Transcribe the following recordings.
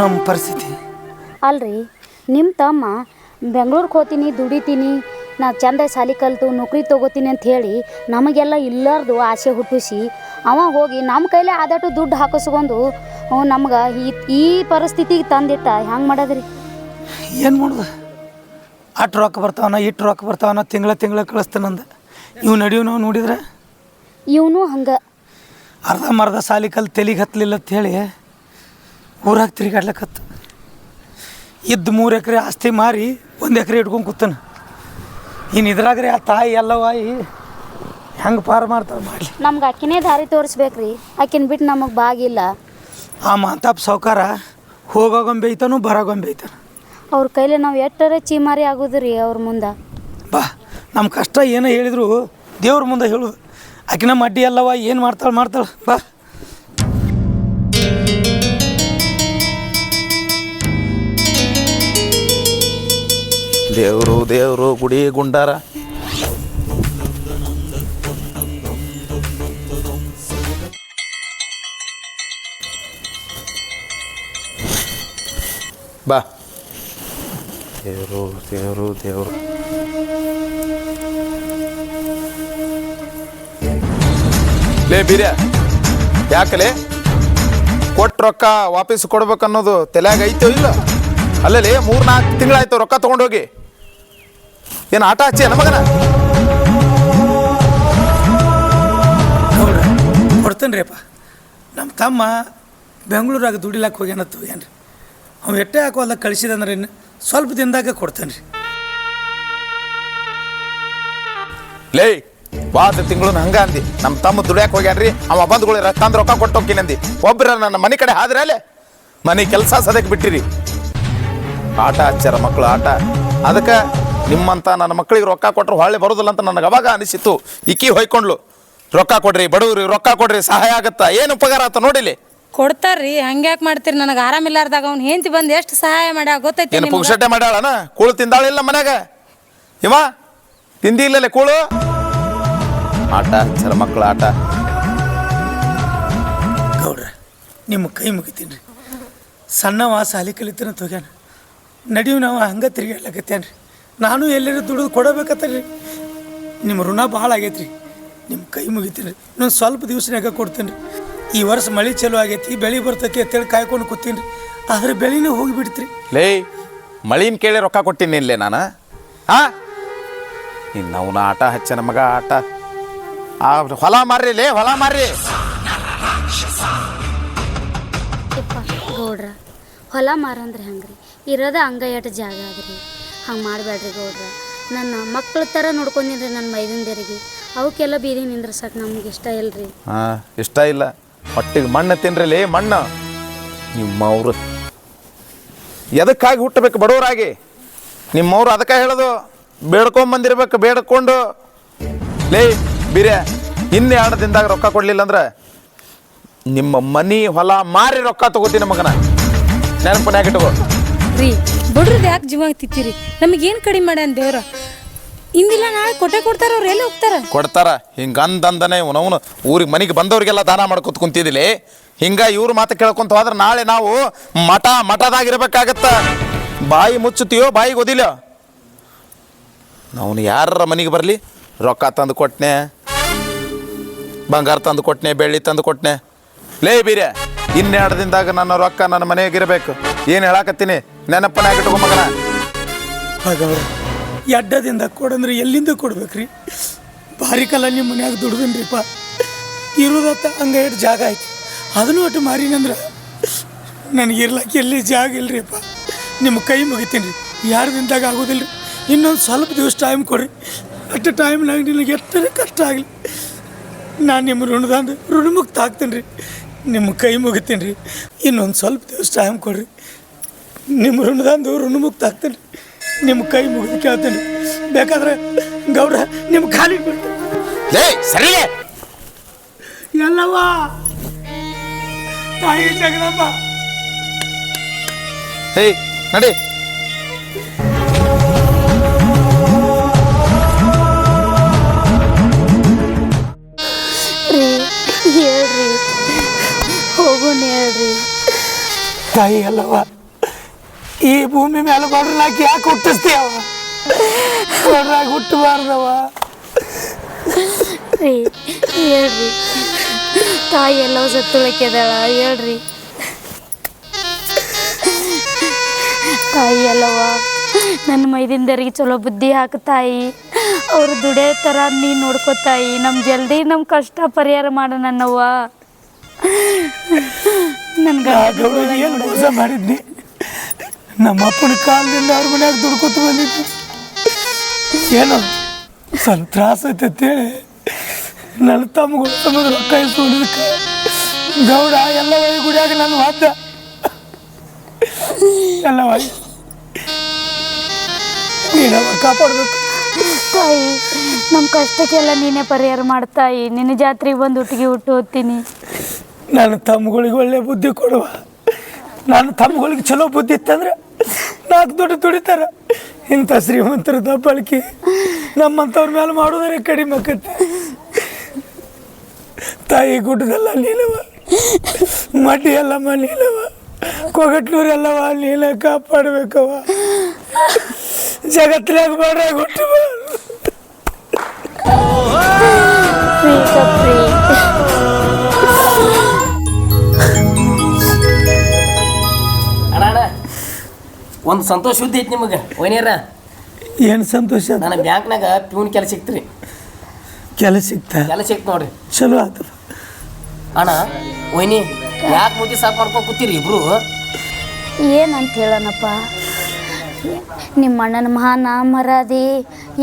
ನಮ್ಮ ಪರಿಸ್ಥಿತಿ. ಅಲ್ರಿ ನಿಮ್ಮ ತಮ್ಮ ಬೆಂಗಳೂರಿಗೆ ಹೋಗ್ತೀನಿ ದುಡಿತೀನಿ ನಾ ಚಂದ ಸಾಲಿ ಕಲಿತು ನೌಕರಿ ತೊಗೋತೀನಿ ಅಂತ ಹೇಳಿ ನಮಗೆಲ್ಲ ಇಲ್ಲಾರ್ದು ಆಸೆ ಹುಟ್ಟಿಸಿ ಅವ ಹೋಗಿ ನಮ್ಮ ಕೈಲೇ ಆದಷ್ಟು ದುಡ್ಡು ಹಾಕಿಸ್ಕೊಂಡು ನಮ್ಗೆ ಈ ಈ ಪರಿಸ್ಥಿತಿಗೆ ತಂದಿಟ್ಟ. ಹೆಂಗೆ ಮಾಡೋದ್ರಿ? ಏನು ಮಾಡೋದು? ಅಟ್ ರೊಕ್ಕ ಬರ್ತಾವನ ಇಟ್ಟು ರೊಕ್ಕ ಬರ್ತಾವನ ತಿಂಗಳ ತಿಂಗಳ ಕಳಿಸ್ತಾನಂದ ಇವು ನಡೆಯುವ ನೋಡಿದ್ರೆ? ಇವನು ಹಂಗೆ. ಅರ್ಧ ಮರ್ಧ ಸಾಲಿ ಕಲ್ ತೆಲಿಗೆ ಹತ್ತಲಿಲ್ಲ ಅಂತ ಹೇಳಿ ಊರಾಗ ತಿರುಗಾಡ್ಲಕತ್ತ. ಇದ್ದು ಮೂರು ಎಕರೆ ಆಸ್ತಿ ಮಾರಿ ಒಂದು ಎಕರೆ ಇಟ್ಕೊಂಡು ಕೂತಾನ. ಇನ್ನು ಇದ್ರಾಗ್ರೆ ಆ ತಾಯಿ ಎಲ್ಲವಾಯಿ ಹೆಂಗೆ ಪಾರು ಮಾಡ್ತಾರೆ ಮಾಡಲಿ. ನಮ್ಗೆ ಅಕ್ಕಿನೇ ದಾರಿ ತೋರಿಸ್ಬೇಕ್ರಿ. ಅಕ್ಕಿನ ಬಿಟ್ಟು ನಮಗೆ ಬಾಗಿಲ್ಲ ಆ ಮಾತಾಪ್ ಸೌಕಾರ ಹೋಗೋಗೊಂಬೈತಾನು ಬರೋಗೊಂಬೈತಾನು ಅವ್ರ ಕೈಲಿ ನಾವು ಎಟ್ಟರೆ ಚೀಮಾರಿ ಆಗೋದ್ರಿ ಅವ್ರ ಮುಂದೆ. ಬಾ ನಮ್ಮ ಕಷ್ಟ ಏನೋ ಹೇಳಿದ್ರು ದೇವ್ರ ಮುಂದೆ ಹೇಳು. ಆಕಿನ ಮಡ್ಡಿ ಎಲ್ಲವ ಏನು ಮಾಡ್ತಾಳೆ ಮಾಡ್ತಾಳೆ ಬಾ. ದೇವರು ದೇವರು, ಗುಡಿ ಗುಂಡಾರ. ಬಾ. ದೇವರು ದೇವರು ದೇವರು. ಲೇ ಬೀರ ಯಾಕಲೆ? ಕೊಟ್ಟು ರೊಕ್ಕ ವಾಪಸ್ ಕೊಡ್ಬೇಕನ್ನೋದು ತಲೆಯಾಗ ಐತೋ ಇಲ್ಲ? ಅಲ್ಲಲ್ಲಿ ಮೂರು ನಾಲ್ಕು ತಿಂಗಳಾಯ್ತು ರೊಕ್ಕ ತೊಗೊಂಡೋಗಿ. ಏನು ಆಟ ಹಚ್ಚಿ ನಮಗನ ನೋಡ್ರಿ ಕೊಡ್ತೇನೆ ರೀ ಅಪ್ಪ. ನಮ್ಮ ತಮ್ಮ ಬೆಂಗಳೂರಾಗ ದುಡಿಲಾಕ ಹೋಗ್ಯಾನತ್ತು ಏನ್ರಿ? ಅವ ಎಟ್ಟೆ ಹಾಕೋಲ್ಲ ಕಳಿಸಿದಂದ್ರೆ ಇನ್ನು ಸ್ವಲ್ಪ ದಿನದಾಗ ಕೊಡ್ತೇನೆ ರೀ ಲೇ ಬಾದ ತಿಂಗಳು ಹಂಗ ಅಂದಿ. ನಮ್ಮ ತಮ್ಮ ದುಡಿಯಾಕ ಹೋಗ್ಯಾನ್ರಿ ಅವ ಬಂದ್ಗಳು ರೊಕ್ಕ ರೊಕ್ಕ ಕೊಟ್ಟು ಹೋಗ್ತೀನಿ ಅಂದಿ. ಒಬ್ರ ನನ್ನ ಮನೆ ಕಡೆ ಆದ್ರೆ ಅಲ್ಲೇ ಮನೆ ಕೆಲಸ ಸದಕ್ಕೆ ಬಿಟ್ಟಿರಿ. ಆಟ ಹಚ್ಚಾರ ಮಕ್ಕಳು ಆಟ. ಅದಕ್ಕೆ ನಿಮ್ಮಂತ ನನ್ನ ಮಕ್ಕಳಿಗೆ ರೊಕ್ಕ ಕೊಟ್ಟರು ಹೊಳ್ಳೆ ಬರೋದಿಲ್ಲ ಅಂತ ನನಗೆ ಅವಾಗ ಅನಿಸಿತ್ತು. ಇಕ್ಕಿ ಹೊಯ್ಕೊಂಡ್ಲು. ರೊಕ್ಕ ಕೊಡ್ರಿ ಬಡವ್ರಿ ರೊಕ್ಕ ಕೊಡ್ರಿ ಸಹಾಯ ಆಗತ್ತಾ? ಏನು ಉಪಕಾರ ಆತ ನೋಡಿಲಿ? ಕೊಡ್ತಾರ್ರಿ ಹಂಗ್ಯಾಕ್ ಮಾಡ್ತೀರಿ? ನನಗೆ ಆರಾಮಿಲ್ಲಾರ್ದಾಗ ಅವ್ನು ಹೆಂಡತಿ ಬಂದು ಎಷ್ಟು ಸಹಾಯ ಮಾಡ ಗೊತ್ತೈತಿ ಏನು ನಿಮ್ಗೆ? ಪುಕ್ಷಟೆ ಮಾಡ್ಯಾಳನ? ಕೂಳು ತಿಂದಾಳಿಲ್ಲ ಮನ್ಯಾಗ? ಇವ ತಿಂದಿ ಇಲ್ಲಲೆ ಕೂಳು? ಆಟ ಸರ ಮಕ್ಕಳ ಆಟ. ಗೌಡ್ರ ನಿಮ್ಮ ಕೈ ಮುಗಿತೀನಿ ರೀ. ಸಣ್ಣವ ಸಾಲಿ ಕಲಿತಾನ ತೊಗ್ಯಾನ ನಡಿವು ನಾವು ಹಂಗೆ ತಿರುಗಾಡ್ಲಕತ್ತೇನೆ ರೀ ನಾನು ಎಲ್ಲರೂ ದುಡಿದು ಕೊಡಬೇಕತ್ತ ರೀ ನಿಮ್ಮ ಋಣ ಭಾಳ ಆಗೈತೆ ರೀ ನಿಮ್ಮ ಕೈ ಮುಗಿತೀನಿ ರೀ ಇನ್ನೊಂದು ಸ್ವಲ್ಪ ದಿವಸನಾಗ ಕೊಡ್ತೀನಿ ರೀ ಈ ವರ್ಷ ಮಳೆ ಚಲೋ ಆಗೈತಿ ಬೆಳೆ ಬರ್ತೈತಿ ಅಂತೇಳಿ ಕಾಯ್ಕೊಂಡು ಕೂತೀನಿ ರೀ ಆದ್ರೆ ಬೆಳೆನೇ ಹೋಗಿಬಿಡ್ತ್ರಿ. ಲೇ ಮಳಿನ ಕೇಳಿ ರೊಕ್ಕ ಕೊಟ್ಟಿನಿ ಇಲ್ಲೇ ನಾನು? ಹಾ? ಇನ್ನು ಅವನ ಆಟ ಹಚ್ಚ ನಮಗೆ ಆಟ. ಆ ಹೊಲ ಮಾರ್ರಿ ಲೇ ಹೊಲ ಮಾರ್ರಿ. ಯಪ್ಪ ಗೌಡ್ರ ಹೊಲ ಮಾರಂದ್ರೆ ಹಂಗ್ರಿ? ಇರೋದ ಹಂಗ ಎಟ್ ಜಾಗ ಅದ್ರಿ ಹಂಗೆ ಮಾಡಬೇಡ್ರಿ ಗೌಡ್ರ. ನನ್ನ ಮಕ್ಕಳ ಥರ ನೋಡ್ಕೊಂಡಿನ್ರಿ ನನ್ನ ಮೈದಂದಿರಿಗೆ. ಅವಕ್ಕೆಲ್ಲ ಬೀದಿ ನಿಂದ್ರಸಕ್ಕೆ ನಮ್ಗೆ ಇಷ್ಟ ಇಲ್ರಿ. ಹಾಂ ಇಷ್ಟ ಇಲ್ಲ. ಹೊಟ್ಟಿಗೆ ಮಣ್ಣು ತಿನ್ರಿ ಲೇ ಮಣ್ಣು. ನಿಮ್ಮವ್ರು. ಎದಕ್ಕಾಗಿ ಹುಟ್ಟಬೇಕು ಬಡವರಾಗಿ? ನಿಮ್ಮವ್ರು ಅದಕ್ಕೆ ಹೇಳೋದು ಬೇಡ್ಕೊಂಬಂದಿರ್ಬೇಕು ಬೇಡ್ಕೊಂಡು. ಲೇ ಬೀರ್ಯ ಇನ್ನು ಎರಡು ದಿನದಾಗ ರೊಕ್ಕ ಕೊಡಲಿಲ್ಲ ಅಂದ್ರೆ ನಿಮ್ಮ ಮನಿ ಹೊಲ ಮಾರಿ ರೊಕ್ಕ ತಗೋತೀನಿ ಮಗನ. ನೆನಪು ಇಟ್ಕೋ. ರೀ ಬಡ್ರದ್ ಯಾಕೆ ಜೀವ ತಿತ್ತೀರಿ ನಮಗೇನು ಕಡಿಮೆ ಮಾಡ್ಯಾನ ದೇವ್ರ? ಇಂದಿಲ್ಲ ನಾಳೆ ಕೊಟ್ಟೆ ಕೊಡ್ತಾರ, ಅವ್ರು ಎಲ್ಲಿ ಹೋಗ್ತಾರ? ಕೊಡ್ತಾರ. ಹಿಂಗ ಅಂದಂದನೆ ಅವನವನು ಊರಿಗೆ ಮನೆಗೆ ಬಂದವ್ರಿಗೆಲ್ಲ ದಾನ ಮಾಡ್ಕೊತ ಕುಂತಿದಿಲಿ ಹಿಂಗ ಇವ್ರ ಮಾತು ಕೇಳ್ಕೊಂತ ಹೋದ್ರೆ ನಾಳೆ ನಾವು ಮಠ ಮಠದಾಗಿರ್ಬೇಕಾಗತ್ತ. ಬಾಯಿ ಮುಚ್ಚುತ್ತೀಯೋ ಬಾಯಿಗೆ ಓದಿಲ್ಲ ಅವನು ಯಾರ ಮನೆಗೆ ಬರಲಿ? ರೊಕ್ಕ ತಂದು ಕೊಟ್ನೆ, ಬಂಗಾರ ತಂದು ಕೊಟ್ನೆ, ಬೆಳ್ಳಿ ತಂದು ಕೊಟ್ನೆ. ಲೇ ಬೀರ್ಯ ಇನ್ನೆರಡು ದಿನದಾಗ ನನ್ನ ರೊಕ್ಕ ನನ್ನ ಮನೆಯಾಗಿರ್ಬೇಕು. ಏನು ಹೇಳಾಕತ್ತೀನಿ? ನೆನಪನಾಗ ಮಗನ. ಎಡ್ಡದಿಂದ ಕೊಡಂದ್ರೆ ಎಲ್ಲಿಂದ ಕೊಡ್ಬೇಕ್ರಿ? ಭಾರಿ ಕಾಲ ನಿಮ್ಮ ಮನ್ಯಾಗ ದುಡ್ದನ್ರಿಪ್ಪ. ಇರೋದತ್ತ ಹಂಗ ಎಷ್ಟು ಜಾಗ ಐತಿ. ಅದನ್ನು ಒಟ್ಟು ಮಾರಿನಂದ್ರೆ ನನಗೆ ಇರ್ಲಕ್ಕೆ ಎಲ್ಲಿ ಜಾಗ ಇಲ್ರಿಪ್ಪ. ನಿಮ್ಮ ಕೈ ಮುಗಿತೀನಿ. ರೀ ದಿನದಾಗ ಆಗೋದಿಲ್ಲ ರೀ ಇನ್ನೊಂದು ಸ್ವಲ್ಪ ದಿವಸ ಟೈಮ್ ಕೊಡ್ರಿ. ಅಷ್ಟು ಟೈಮ್ನಾಗ ನಿನಗೆ ಎಷ್ಟರ ಕಷ್ಟ ಆಗಲಿ. ನಾನು ನಿಮ್ಮ ಋಣದಂದು ಋಣಮುಕ್ತ ಆಗ್ತೀನಿ ರೀ ನಿಮ್ಮ ಕೈ ಮುಗಿತೀನಿ ರೀ. ಇನ್ನೊಂದು ಸ್ವಲ್ಪ ದಿವಸ ಟೈಮ್ ಕೊಡ್ರಿ. ನಿಮ್ಮ ಋಣದಂದು ಋಣಮುಕ್ತ ಆಗ್ತೀನಿ ನಿಮ್ಮ ಕೈ ಮುಗಿದು ಕೇಳ್ತೀನಿ ಬೇಕಾದ್ರೆ ಗೌಡ ನಿಮ್ಮ ಖಾಲಿ ಸರಿಲೇ ಎಲ್ಲವ್ವ. ತಾಯಿ ಜಗದಮ್ಮ ಹೇ ನಡಿ. ಹೇಳ್ರಿ? ತಾಯಿ ಅಲ್ಲವ ಈ ಭೂಮಿ ಮೇಲೆ ಬಡ್ರಲಾಕಿ ಯಾಕೆ ಹುಟ್ಟಿಸ್ತೀಯವ ಬಡ್ರಾಗ ಹುಟ್ಟಬಾರ್ದವ ರೀ ಹೇಳ್ರಿ. ತಾಯಿ ಎಲ್ಲವ ಸತ್ತುಳಕ್ಕೆದಾಳ ಹೇಳ್ರಿ. ತಾಯಿ ಅಲ್ಲವ ನನ್ನ ಮೈದಿಂದರಿಗೆ ಚಲೋ ಬುದ್ಧಿ ಹಾಕು ತಾಯಿ. ಅವ್ರು ದುಡಿಯೋ ಥರ ನೀ ನೋಡ್ಕೋ ತಾಯಿ. ನಮ್ಮ ಜಲ್ದಿ ನಮ್ಮ ಕಷ್ಟ ಪರಿಹಾರ ಮಾಡ ನನ್ನವ್ವ. ನನ್ನ ಆ ಏನು ಮೋಸ ಮಾಡಿದ್ನಿ? ನಮ್ಮ ಅಪ್ಪನ ಕಾಲದಿಂದ ಅವ್ರ ಮನ್ಯಾಗ ದುಡ್ಕೊತ ಬಂದಿದ್ದು. ಏನೋ ಸ್ವಲ್ಪ ತ್ರಾಸ ಐತೆ ಅಂತೇಳಿ ನನ್ನ ತಮ್ಗೆ ತಮ್ಮದು ರೊಕ್ಕ ಇಸ್ಕೊಂಡಿದ್ದಕ್ಕೆ ಗೌಡ ಎಲ್ಲ ವೈ ಗುಡಿಯಾಗ ನಾನು ವಾದ್ಯ. ಎಲ್ಲ ವೈ ನೀನವ ಕಾಪಾಡ್ಬೇಕು. ತಾಯಿ ನಮ್ಮ ಕಷ್ಟಕ್ಕೆಲ್ಲ ನೀನೇ ಪರಿಹಾರ ಮಾಡ್ತಾಯಿ. ನಿನ್ನ ಜಾತ್ರೆಗೆ ಬಂದು ಒಟ್ಟಿಗೆ ಹುಟ್ಟು ಹೋಗ್ತೀನಿ. ನನ್ನ ತಮ್ಮಗಳಿಗೆ ಒಳ್ಳೆ ಬುದ್ಧಿ ಕೊಡುವ. ನನ್ನ ತಮ್ಮಗಳಿಗೆ ಚಲೋ ಬುದ್ಧಿ ಇತ್ತಂದ್ರೆ ನಾಲ್ಕು ದುಡ್ಡು ದುಡಿತಾರ. ಇಂಥ ಶ್ರೀಮಂತರ ದಬ್ಬಳಿಕೆ ನಮ್ಮಂಥವ್ರ ಮೇಲೆ ಮಾಡೋದ್ರೆ ಕಡಿಮೆ ಆಕತ್ತೆ. ತಾಯಿ ಗುಡ್ಡದೆಲ್ಲ ನೀಲವ, ಮಡ್ಡಿ ಎಲ್ಲಮ್ಮ ನೀಲವ, ಕೊಗಟ್ನೂರೆಲ್ಲವ ನೀಲ ಕಾಪಾಡ್ಬೇಕವ ಜಗತ್ತಿನಾಗ ಬೇಡ ಗುಟ್ಟು ಒಂದು ಸಂತೋಷ ಸುದ್ದಿ ಐತಿ ನಿಮಗೆ ಒಯ್ನೇರ ಏನು ಸಂತೋಷ? ಅದ? ನನ್ನ ಬ್ಯಾಂಕ್ನಾಗ ಪ್ಯೂನ್ ಕೆಲಸ ಸಿಕ್ತ್ರಿ. ಕೆಲಸ ಸಿಕ್ತ? ಕೆಲಸ ಸಿಕ್ತು ನೋಡ್ರಿ. ಚಲೋ ಆತು ಅಣ್ಣ ಒಯ್ನಿ ಯಾಕೆ ಮುದ್ದೆ ಸಾಕು ಮಾಡ್ಕೊಂಡು ಕೂತೀರಿ ಇಬ್ರು? ಏನಂತ ಹೇಳೋಣಪ್ಪ ನಿಮ್ಮ ಅಣ್ಣನ ಮಹಾನ ಮರಾದಿ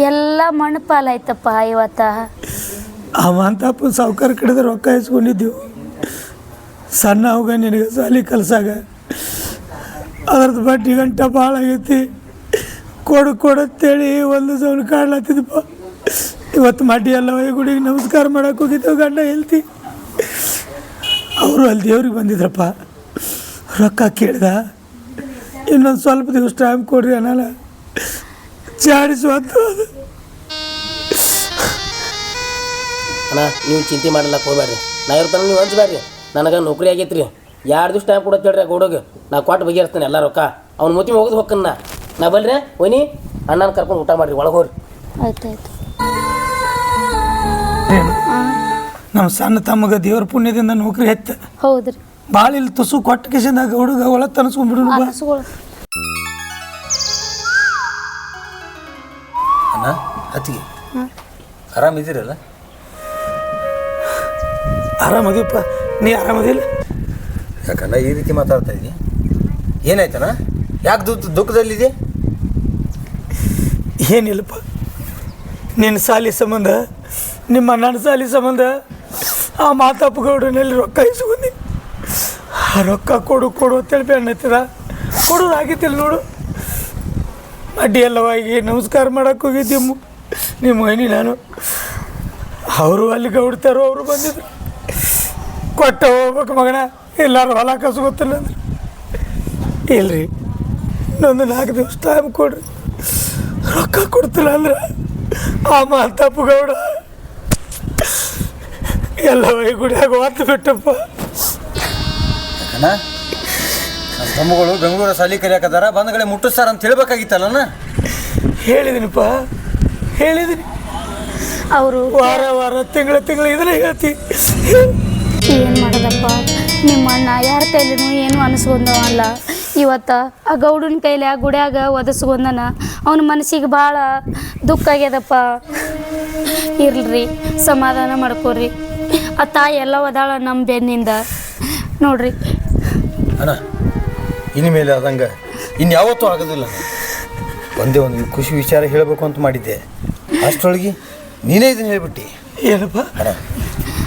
ಎಲ್ಲ ಮಣ್ಣು ಪಾಲಾಯ್ತಪ್ಪ ಇವತ್ತ. ಅವ ಅಂತಪ್ಪ ಸಾವುಕಾರ ಕಡೆದ ರೊಕ್ಕ ಇಸ್ಕೊಂಡಿದ್ದೆವು ಸಣ್ಣ ಅವಾಗ ನಿನಗೆ ಸಾಲಿ ಕಲ್ಸಾಗ. ಅದ್ರದ್ದು ಬಡ್ಡಿ ಗಂಟ ಭಾಳ ಆಗೈತಿ. ಕೊಡು ಕೊಡತ್ತೇಳಿ ಒಂದು ಸೌನ್ ಕಾಡ್ಲತ್ತಿದ್ದಪ್ಪ ಇವತ್ತು ಮಡ್ಡಿ ಎಲ್ಲ ಗುಡಿಗೆ ನಮಸ್ಕಾರ ಮಾಡಕ್ಕೆ ಹೋಗಿದ್ದೆವು ಗಂಡ ಹೇಳ್ತಿ ಅವರು ಅಲ್ಲಿ ದೇವ್ರಿಗೆ ಬಂದಿದ್ರಪ್ಪ. ರೊಕ್ಕ ಕೇಳ್ದ. ಇನ್ನೊಂದು ಸ್ವಲ್ಪ ದಿವಸ ಟೈಮ್ ಕೊಡ್ರಿ ಅನ್ನಲ್ಲ ಅದು ಅಣ್ಣ, ನೀವು ಚಿಂತೆ ಮಾಡಲಕ್ಕೆ ಹೋಗ್ಬೇಡ್ರಿ. ನಾ ನೀವು ಹಂಚ್ಬೇಡ್ರಿ ನನಗೆ ನೌಕರಿ ಆಗೈತ್ರಿ. ಎರಡು ದಿವ್ಸ ಟೈಮ್ ಕೊಡತ್ತೆ ಹೇಳ್ರಿ ಗೌಡಗೆ? ನಾ ಕೊಟ್ಟು ಬಗೆಹರಿಸ್ತೇನೆ ಎಲ್ಲ ರೊಕ್ಕ. ಅವ್ನ ಮುತಿ ಹೋಗೋದು ಹೊಕ್ಕನ್ನ ನಾ. ಬಲ್ರಿ? ಒನಿ ಅಣ್ಣನ ಕರ್ಕೊಂಡು ಊಟ ಮಾಡ್ರಿ ಒಳಗೆ ಹೋಗ್ರಿ. ಆಯ್ತು ನಮ್ಮ ಸಣ್ಣ ತಮ್ಮಗ ದೇವ್ರ ಪುಣ್ಯದಿಂದ ನೌಕರಿ ಹೆತ್ತ. ಹೌದ್ರಿ. ಭಾಳ ಇಲ್ಲಿ ತುಸು ಕೊಟ್ಟ ಕಿಶನ್ದಾಗ ಹುಡುಗ ಒಳ ತನಸ್ಕೊಂಡ್ಬಿಡು ಬಾ. ಅಣ್ಣ ಅತ್ತಿಗೆ. ಆರಾಮಿದ್ದೀರಲ್ಲ? ಆರಾಮದಿಪ್ಪ. ನೀ ಆರಾಮದಿಲ್ಲ? ಯಾಕಣ್ಣ ಈ ರೀತಿ ಮಾತಾಡ್ತಾ ಇದ್ದೀನಿ ಏನಾಯ್ತಣ್ಣ? ಯಾಕೆ ದುಃಖ ದುಃಖದಲ್ಲಿದೆ ಏನಿಲ್ಲಪ್ಪ. ನಿನ್ನ ಸಾಲಿ ಸಂಬಂಧ, ನಿಮ್ಮ ಅಣ್ಣನ ಸಾಲಿ ಸಂಬಂಧ, ಆ ಮಾತಪ್ಪ ಗೌಡನಲ್ಲಿ ರೊಕ್ಕ ಇಸ್ಕೊಂಡಿ. ಆ ರೊಕ್ಕ ಕೊಡು ಕೊಡು ಅಂತೇಳಿ ಬೆನ್ನತ್ತಿದ ಕೊಡೋದು ಆಗಿತ್ತಿಲ್ಲ ನೋಡು. ಅಡ್ಡಿ ಎಲ್ಲವಾಗಿ ನಮಸ್ಕಾರ ಮಾಡಕ್ಕೆ ಹೋಗಿದ್ದೆ ನಿಮ್ಮ ಮೈನಿ ನಾನು. ಅವರು ಅಲ್ಲಿ ಗೌಡ್ತಾರೋ, ಅವರು ಬಂದಿದ್ರು. ಕೊಟ್ಟ ಹೋಗ್ಬೇಕು ಮಗನ. ಎಲ್ಲಾರು ಹೊಲ ಗೊತ್ತಿಲ್ಲ ಅಂದ್ರೆ. ಇಲ್ರಿ ಇನ್ನೊಂದು ನಾಲ್ಕು ದಿವಸ ಟೈಮ್ ಕೊಡ್ರಿ. ರೊಕ್ಕ ಕೊಡ್ತಿಲ್ಲ ಅಂದ್ರೆ ಆ ಮಾತಪ್ಪ ಗೌಡ. ಎಲ್ಲ ಗುಡಿಯಾಗ ಒತ್ತು ಬಿಟ್ಟಪ್ಪ. ನಮ್ಮ ತಮ್ಮಗಳು ಬೆಂಗಳೂರ ಸಾಲಿ ಕಲಿಯಾಕದಾರ ಬಂದ ಕಡೆ ಮುಟ್ಟಿಸ್ತಾರ ಅಂತ ಹೇಳ್ಬೇಕಾಗಿತ್ತಲ್ಲಣ್ಣ ಹೇಳಿದಿನಪ್ಪ ಹೇಳಿದಿನಿ. ಅವರು ವಾರ ವಾರ ತಿಂಗಳ ತಿಂಗಳ ಇದನ್ನ ಹೇಳ್ತಿ. ಏನು ಮಾಡೋದಪ್ಪ? ಅನಿಸ್ಕೊಂಡವಲ್ಲ ಇವತ್ತು ಆ ಗೌಡನ ಕೈಲಿ ಆ ಗುಡ್ಯಾಗ ಒದಸ್ಕೊಂಡನ ಅವನ ಮನಸ್ಸಿಗೆ ಭಾಳ ದುಃಖ ಆಗ್ಯದಪ್ಪ. ಇರ್ಲ್ರಿ ಸಮಾಧಾನ ಮಾಡ್ಕೋರಿ. ಆ ತಾಯಿ ಎಲ್ಲ ಒದಾಳ ನಮ್ಮ ಬೆನ್ನಿಂದ. ನೋಡ್ರಿ. ಅಣ್ಣ ಇನ್ಮೇಲೆ ಅದಂಗೆ ಇನ್ಯಾವತ್ತೂ ಆಗೋದಿಲ್ಲ. ಒಂದೇ ಒಂದು ಖುಷಿ ವಿಚಾರ ಹೇಳಬೇಕು ಅಂತ ಮಾಡಿದ್ದೆ. ಅಷ್ಟರೊಳಗೆ ನೀನೇ ಇದನ್ನ ಹೇಳ್ಬಿಟ್ಟಿ. ಏನಪ್ಪ? ಅಣ್ಣ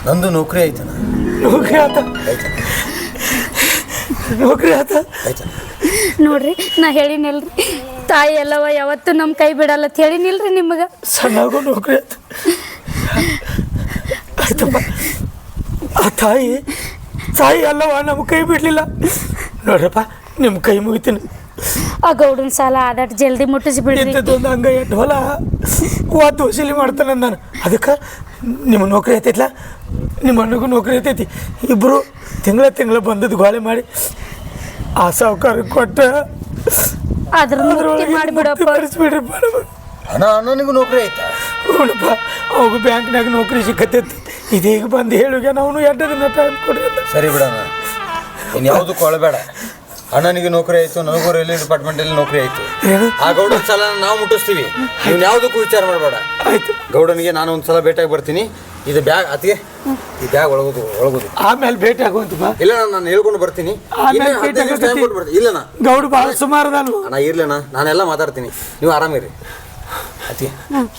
ನಂದು ನೌಕರಿ ಆಯ್ತಣ್ಣ. ನೌಕರಿ ಆಯ್ತಾ ನೌಕರಿ ಆತ? ನೋಡ್ರಿ ನಾ ಹೇಳಿನಲ್ರಿ. ತಾಯಿ ಎಲ್ಲವ ಯಾವತ್ತೂ ನಮ್ಮ ಕೈ ಬಿಡಲ್ಲ ಅಂತ ಹೇಳಿನಿಲ್ರಿ ನಿಮಗೆ? ಸಣ್ಣಗೂ ನೌಕರಿ ಆತ. ಆಯ್ತಪ್ಪ. ಆ ತಾಯಿ ತಾಯಿ ಅಲ್ಲವ ನಮ್ಮ ಕೈ ಬಿಡಲಿಲ್ಲ. ನೋಡ್ರಪ್ಪ ನಿಮ್ಮ ಕೈ ಮುಗಿತೀನಿ. ಆ ಗೌಡನ ಸಾಲ ಆದಟ್ ಜಲ್ದಿ ಮುಟ್ಟಿಸಿ ಬಿಡ್ರಿ. ಇಂಥದ್ದೊಂದು ಹಂಗ ಎಟ್ಟು ಹೊಲ? ಒದ್ದು ವಸೂಲಿ ಮಾಡ್ತಾನೆ ನಾನು ಅದಕ್ಕೆ ನಿಮ್ಮ ನೌಕರಿ ಐತೈತ್ಲ ನಿಮ್ಮ ಅಣ್ಣಗೂ ನೌಕರಿ ಐತೈತಿ ಇಬ್ಬರು ತಿಂಗಳ ತಿಂಗಳ ಬಂದದ್ದು ಗೋಳೆ ಮಾಡಿ ಆ ಸಾವುಕಾರ ಕೊಟ್ಟ ಅದ್ರ ಮಾಡಿಬಿಡಪ್ಪ. ಮಾಡಿಸ್ಬಿಡ್ರಿ ಅಣ್ಣ ಅಣ್ಣನಿಗೂ ನೌಕರಿ ಐತ ನೋಡಪ್ಪ ಅವಾಗ ಬ್ಯಾಂಕ್ನಾಗ ನೌಕರಿ ಸಿಕ್ಕತ್ತೈತಿ. ಇದೀಗ ಬಂದು ಹೇಳುಗೆ ನಾವು ಎರಡು ದಿನ ಟೈಮ್ ಕೊಡ್ರಿ ಅಂತ. ಸರಿ ಬಿಡಣ್ಣ ಇನ್ನು ಯಾವುದಕ್ಕೂ ಅಳಬೇಡ. ಅಣ್ಣನಿಗೆ ನೌಕರಿ ಆಯ್ತು ನನಗೂ ರೈಲ್ವೆ ಡಿಪಾರ್ಟ್ಮೆಂಟಲ್ಲಿ ನೌಕರಿ ಆಯ್ತು. ಆ ಗೌಡನ ಸಲ ನಾವು ಮುಟ್ಟಿಸ್ತೀವಿ. ನೀವು ಯಾವುದಕ್ಕೂ ವಿಚಾರ ಮಾಡಬೇಡ. ಆಯ್ತು. ಗೌಡನಿಗೆ ನಾನು ಒಂದ್ಸಲ ಭೇಟಿಯಾಗಿ ಬರ್ತೀನಿ. ಇದು ಬ್ಯಾಗ್ ಅತಿಗೆ ಈ ಬ್ಯಾಗ್ ಒಳಗೋದು ಒಳಗೋದು ಆಮೇಲೆ ಭೇಟಿ ಆಗುವಂತ ಇಲ್ಲ ನಾನು ಹೇಳ್ಕೊಂಡು ಬರ್ತೀನಿ. ಆಮೇಲೆ ಇನ್ನೇನು ಹದಿನೈದು ನಿಮಿಷ time ಕೊಟ್ಟು ಬರ್ತೀನಿ ಇಲ್ಲಣ್ಣ. ಗೌಡ ಭಾಳ ಸುಮಾರದಲ್ವ? ಅಣ್ಣ ಇರ್ಲಣ್ಣ. ನಾನೆಲ್ಲ ಮಾತಾಡ್ತೀನಿ. ನೀವು ಆರಾಮಿರಿ. ಅತಿ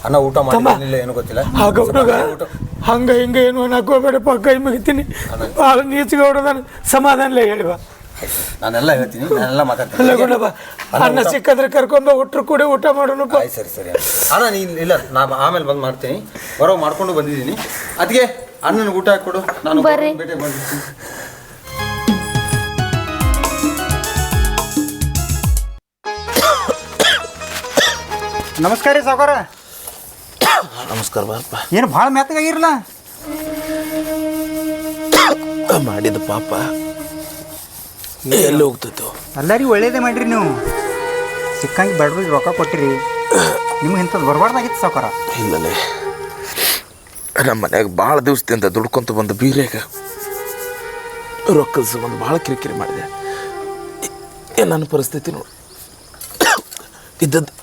ಅಣ್ಣ ಊಟ ಮಾಡಿಲ್ಲ ಏನು ಗೊತ್ತಿಲ್ಲ. ಆ ಗೌಡಗ ಹಂಗ ಹಿಂಗ ಏನು ಅನ್ನಕೋಬೇಡಪ್ಪ ಕೈ ಮುಗಿತೀನಿ. ಭಾಳ ನೀಚ ಗೌಡದನ ಸಮಾಧಾನಲೇ ಹೇಳಿವ ನಾನೆಲ್ಲ ಹೇಳ್ತೀನಿ ನಾನೆಲ್ಲ ಮಾತಾಡ್ತೀನಿ. ಅಣ್ಣ ಅನ್ನ ಸಿಕ್ಕಂದ್ರೆ ಕರ್ಕೊಂಬ ಒಟ್ಟರು ಕೂಡ ಊಟ ಮಾಡೋಣ ಆಯ್ತು ಸರಿ ಸರಿ. ಅಣ್ಣ ನೀನು ಇಲ್ಲ ನಾನು ಆಮೇಲೆ ಬಂದು ಮಾಡ್ತೀನಿ. ಬರೋ ಮಾಡ್ಕೊಂಡು ಬಂದಿದ್ದೀನಿ. ಅದಕ್ಕೆ ಅಣ್ಣನ ಊಟ ಹಾಕ್ಕೊಡು ನಾನು ಬರ್ರಿ. ಭೇಟಿ ನಮಸ್ಕಾರ ರೀ ಸಾವುಕಾರ. ನಮಸ್ಕಾರ ಬಾರಪ್ಪ ಏನು ಭಾಳ ಮೆತ್ತಗಾಗಿರಲ್ಲ ಮಾಡಿದ ಪಾಪ. ಎಲ್ಲಿ ಹೋಗ್ತಿತ್ತು ಎಲ್ಲರಿಗೂ ಒಳ್ಳೇದೇ ಮಾಡಿರಿ ನೀವು. ಸಿಕ್ಕಂಗೆ ಬಡವ್ರಿಗೆ ರೊಕ್ಕ ಕೊಟ್ಟಿರಿ. ನಿಮ್ಗೆ ಇಂಥದ್ದು ಬರಬಾರ್ದಾಗಿತ್ತು ಸಾವುಕಾರ. ಇಲ್ಲಲೇ. ನಮ್ಮ ಮನ್ಯಾಗ ಭಾಳ ದಿವಸದಿಂದ ದುಡ್ಕೊಂತ ಬಂದ ಬೀರ್ಯಾಗ ರೊಕ್ಕದ ಒಂದು ಭಾಳ ಕಿರಿಕಿರಿ ಮಾಡಿದೆ. ಏ ನನ್ನ ಪರಿಸ್ಥಿತಿ ನೋಡು. ಇದ್ದದ್ದು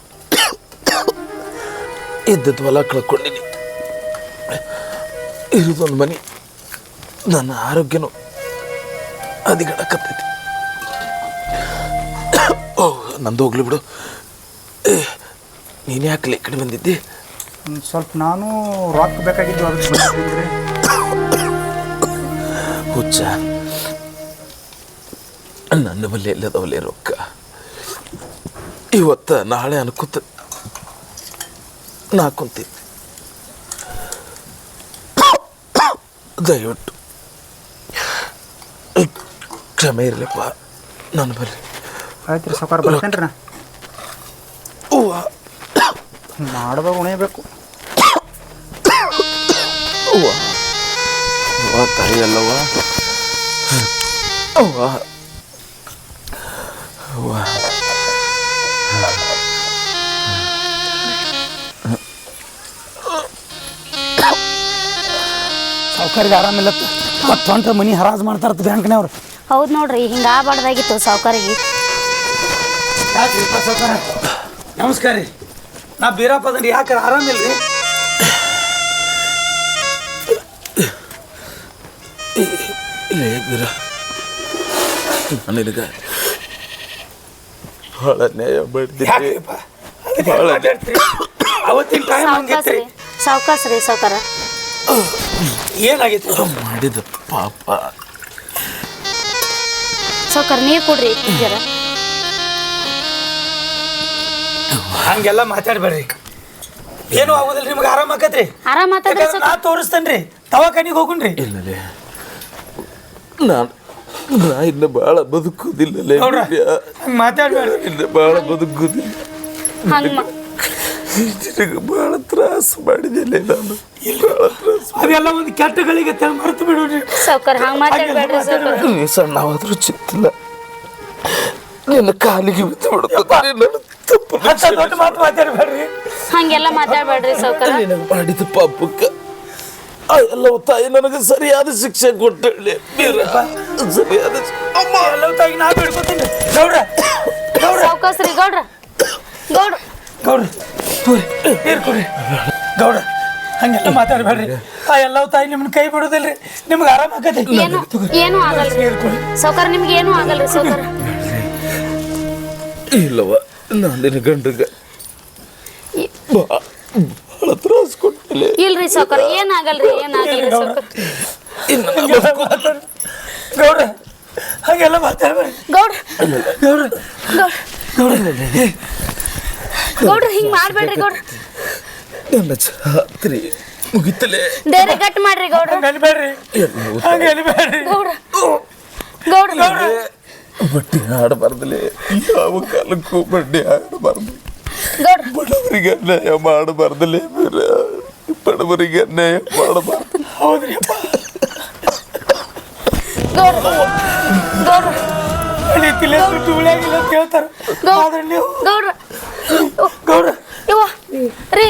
ಇದ್ದದ್ದು ಹೊಲ ಕಳ್ಕೊಂಡಿನಿ. ಇರೋದೊಂದು ಮನೆ ನನ್ನ ಆರೋಗ್ಯನೂ ಹದಿಗಡಕತ್ತೈತಿ. ಓ ನಂದು ಹೋಗ್ಲಿ ಬಿಡು. ಏ ನೀನು ಈ ಕಡೆ ಬಂದಿದ್ದಿ? ಒಂದು ಸ್ವಲ್ಪ ನಾನು ರೊಕ್ಕ ಬೇಕಾಗಿದ್ದು ಅದಕ್ಕೆ ಹುಚ್ಚ. ನನ್ನ ಬಲ್ಲಿ ಎಲ್ಲದವಲ್ಲೇ ರೊಕ್ಕ. ಇವತ್ತ ನಾಳೆ ಅನ್ಕೂತ ನಾ ಕುಂತೀನಿ. ದಯವಿಟ್ಟು. ಕ್ಷಮೆ ಇರಲಿಪ್ಪ ನನ್ನ ಬಲ್ಲಿ ಆಯ್ತು ರೀ ಸಾವುಕಾರ ಬರ್ತೇನೆ ರೀ ನಾ. ಅವ್ವ. ಮಾಡಿದಾಗ ಉಣೇಬೇಕು ಅವ್ವ. ಅವ್ವ ತಾಯಿ ಅಲ್ಲವ್ವ. ಅವ್ವ. ಅವ್ವ. ಸಾವುಕಾರಿಗೆ ಆರಾಮಿಲ್ಲತ್ತ ಮತ್ತೆ ಹೊಂಟ್ರೆ ಮನಿ ಹರಾಜ್ ಮಾಡ್ತಾರತ್ತ ಬ್ಯಾಂಕ್ನವ್ರು. ಹೌದು ನೋಡ್ರಿ ಹಿಂಗೆ ಆಗಬಾರ್ದಾಗಿತ್ತು ಸಾವುಕಾರಿಗೆ. ಯಾಕ್ರಿಪ್ಪ ಸಾವುಕಾರ ನಮಸ್ಕಾರ ರೀ. ನಾ ಬೀರಪ್ಪ ಅದನ್ರಿ. ಯಾಕೆ ಆರಾಮಿಲ್ರಿ ಇಲ್ಲೇ ಬೀರ. ನಿನಗ ಭಾಳ ನ್ಯಾಯ ಅವತ್ತಿನ ಟೈಮ್ ಹಂಗಿತ್ರಿ? ರೀ ಸಾವ್ಕಾಸ್ ರೀ ಸಾವುಕಾರ ಏನಾಗಿತ್ತು ಮಾಡಿದ ಪಾಪ. ಸಾವ್ಕಾರ ನೀರು ಕೊಡ್ರಿ ಜರ. ಹಂಗೆಲ್ಲ ಮಾತಾಡ್ಬೇಡ್ರಿ ಏನು ಆಗೋದಿಲ್ಲ ನಿಮ್ಗೆ ಆರಾಮ ಆಕತ್ರಿ? ಆರಾಮ್ ನಾ ತೋರಿಸ್ತೇನ್ರಿ ದವಾಖಾನಿಗೆ ಹೋಗುಣ್ರಿ. ಇಲ್ಲಲೇ. ನಾನು ನಾ ಇನ್ನು ಭಾಳ ಬದುಕುವುದಿಲ್ಲಲೇ ನೋಡ್ರ ಬದುಕುದಿಲ್ಲ ಹಂಗೆ ಮಾತಾಡ್ಬೇಡ್ರಿ. ಇನ್ನು ಭಾಳ ಬದುಕುವುದಿಲ್ಲ ಹಂಗೆ ಮಾ ನಿನಗೆ ಭಾಳ ತ್ರಾಸ ಮಾಡಿದೆಲೆ ನಾನು. ಭಾಳ ತ್ರಾಸ ಅದೆಲ್ಲ ಒಂದು ಕೆಟ್ಟಗಳಿಗೆ ಮರೆತು ಬಿಡ್ರಿ ಸಾವುಕಾರ ಹಂಗೆ ಮಾತಾಡ್ಬೇಡ್ರಿ ಸಾವುಕಾರ ನೀ ಸಣ್ಣವಾದ್ರೂ ಚಿತ್ತಿಲ್ಲ ನಿನ್ನ ಕಾಲಿಗೆ ಬಿದ್ದು ಬಿಡ್ತಾರೆ ನನ್ನ ತಪ್ಪು ಅಂತ ದೊಡ್ಡ ಮಾತು ಮಾತಾಡ್ಬೇಡ್ರಿ. ಹಂಗೆಲ್ಲ ಮಾತಾಡ್ಬೇಡ್ರಿ ಸಾವ್ಕಾರ. ನಿನಗೆ ಮಾಡಿದ ಪಾಪಕ್ಕೆ ಆ ಎಲ್ಲವೂ ತಾಯಿ ನನಗೆ ಸರಿಯಾದ ಶಿಕ್ಷೆ ಕೊಟ್ಟಳೆ. ಸರಿಯಾದ ಅಮ್ಮ ಎಲ್ಲ ತಾಗಿ ನಾ ಬಿಡ್ಕೊತೀನಿ. ಗೌಡ್ರ ಗೌಡ್ರ. ಸಾವ್ಕಾಸ್ ರೀ ಗೌಡ್ರ. ಗೌಡ್ರ. ಗೌಡ್ರ ತೋರಿ ನೀರು ಕೊಡ್ರಿ ಗೌಡ್ರ ಹಂಗೆಲ್ಲ ಮಾತಾಡ್ಬೇಡ್ರಿ. ಆ ಎಲ್ಲ ತಾಯಿ ನಿಮ್ಮನ್ನ ಕೈ ಬಿಡೋದಿಲ್ರಿ. ನಿಮ್ಗೆ ಆರಾಮ ಆಗತ್ತೆ ಏನು ಏನೂ ಆಗಲ್ರಿ? ಸಾವುಕಾರ ನಿಮ್ಗೆ ಏನು ಆಗಲ್ರಿ ಸಾವುಕಾರ? ಇಲ್ಲವ ನಾನು ನಿನ್ನ ಗಂಡಗ. ಬಹಳ ತ್ರಾಸ ಕೊಟ್ಟಿಲ್ಲ ಇಲ್ರಿ ಸಾವುಕಾರ ಏನಾಗಲ್ರಿ ಏನಾಗಲ್ರಿ ಸಾವುಕಾರ ಇನ್ನು ಗೌಡ ಹಂಗೆಲ್ಲ ಮಾತಾಡ್. ಗೌಡ್ರ ಹಂಗೆಲ್ಲ ಮಾತಾಡ್ಬೇಡ್ರಿ ಗೌಡ್ರ ಗೌಡ್ರ ಗೌಡ್ರ. ಗೌಡ್ರ. ಗೌಡ್ರ ಹಿಂಗ್ ಮಾಡ್ಬೇಡ್ರಿ ಗೌಡ್ರ. ನನ್ನ ಛಾತ್ರಿ ಮುಗಿತಲೇ. ಬೇರೆ ಗಟ್ ಮಾಡ್ರಿ ಗೌಡ್ರ. ಹಂಗೆ ಗೌಡ್ರ. ಗೌಡ್ರ. ಬಡ್ಡಿ ಆಡಬಾರ್ದಲೇ ಯಾವ ಕಾಲಕ್ಕೂ ಬಡ್ಡಿ ಆಡಬಾರ್ದು ಗೌಡ್ರ ಬಡವರಿಗೆ ಅನ್ಯಾಯ ಮಾಡಬಾರ್ದಲೇ ಬೀರ ಬಡವರಿಗೆ ಅನ್ಯಾಯ ಮಾಡಬಾರ್ದು ಹೌದ್ರಿ ಅಪ್ಪ ಗೌಡ್ರ ಗೌಡ್ರ ಅಳಿತಿಲ್ಲ ದುಡ್ಡು ಉಳಿಯಾಗಿಲ್ಲ ಅಂತ ಹೇಳ್ತಾರೆ ಆದ್ರೆ ನೀವು ಗೌಡ್ರ ಗೌಡ್ರ ಇವ ರೀ ರೀ ರೀ ಗೌಡ್ರ ರೀ